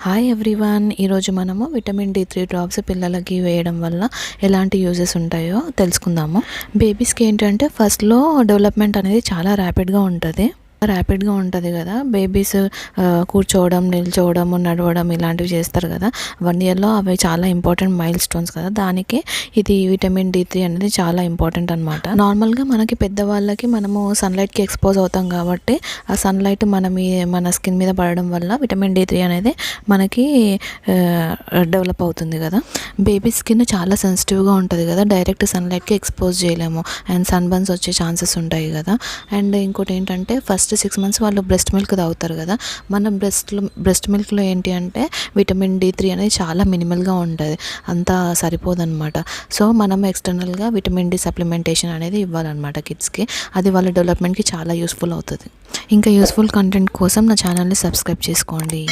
Hi everyone ఈరోజు మనము vitamin D three drops పిల్లలకి వేయడం వల్ల ఎలాంటి యూజెస్ ఉంటాయో తెలుసుకుందాము. బేబీస్కి ఏంటంటే ఫస్ట్లో డెవలప్మెంట్ అనేది చాలా ర్యాపిడ్గా ఉంటుంది. ర్యాపిడ్గా ఉంటుంది కదా. బేబీస్ కూర్చోవడం నిల్చోవడం నడవడం ఇలాంటివి చేస్తారు కదా. వన్ ఇయర్లో అవి చాలా ఇంపార్టెంట్ మైల్ స్టోన్స్ కదా. దానికి ఇది విటమిన్ డి త్రీ అనేది చాలా ఇంపార్టెంట్ అనమాట నార్మల్గా మనకి పెద్దవాళ్ళకి మనము సన్లైట్కి ఎక్స్పోజ్ అవుతాం కాబట్టి ఆ సన్లైట్ మన మీ మన స్కిన్ మీద పడడం వల్ల విటమిన్ డి త్రీ అనేది మనకి డెవలప్ అవుతుంది కదా. బేబీ స్కిన్ చాలా సెన్సిటివ్గా ఉంటుంది కదా. డైరెక్ట్ సన్లైట్కి ఎక్స్పోజ్ చేయలేము. అండ్ సన్ బన్స్ వచ్చే ఛాన్సెస్ ఉంటాయి కదా. అండ్ ఇంకోటి ఏంటంటే ఫస్ట్ సిక్స్ మంత్స్ వాళ్ళు బ్రెస్ట్ మిల్క్ తాగుతారు కదా. మన బ్రెస్ట్లో బ్రెస్ట్ మిల్క్లో ఏంటి అంటే విటమిన్ డి త్రీ అనేది చాలా మినిమల్గా ఉంటుంది. అంతా సరిపోదన్నమాట సో మనం ఎక్స్టర్నల్గా విటమిన్ డి సప్లిమెంటేషన్ అనేది ఇవ్వాలన్నమాట కిడ్స్కి. అది వాళ్ళ డెవలప్మెంట్కి చాలా యూస్ఫుల్ అవుతుంది. ఇంకా యూస్ఫుల్ కంటెంట్ కోసం నా ఛానల్ని సబ్స్క్రైబ్ చేసుకోండి.